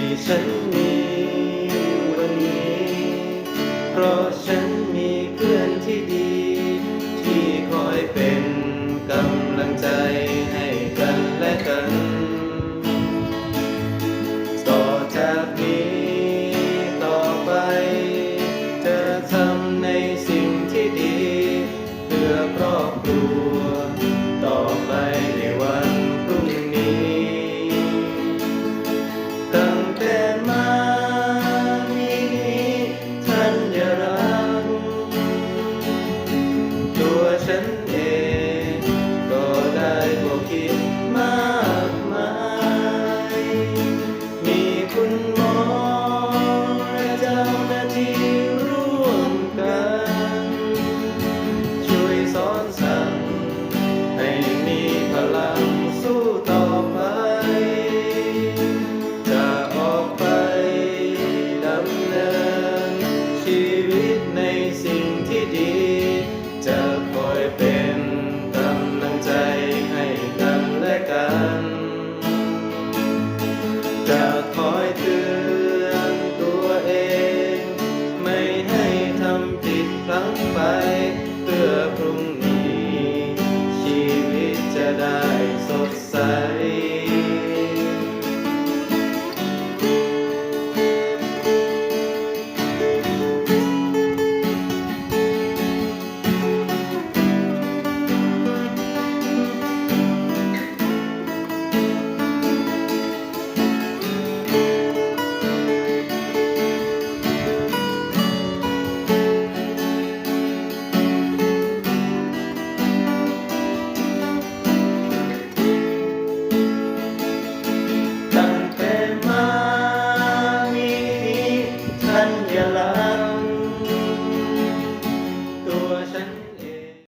ที่ฉันมีวันนี้ เพราะฉันมีเพื่อนที่ดี ที่คอยเป็นกำลังใจให้กันและกัน ต่อจากนี้ irmãos. doubt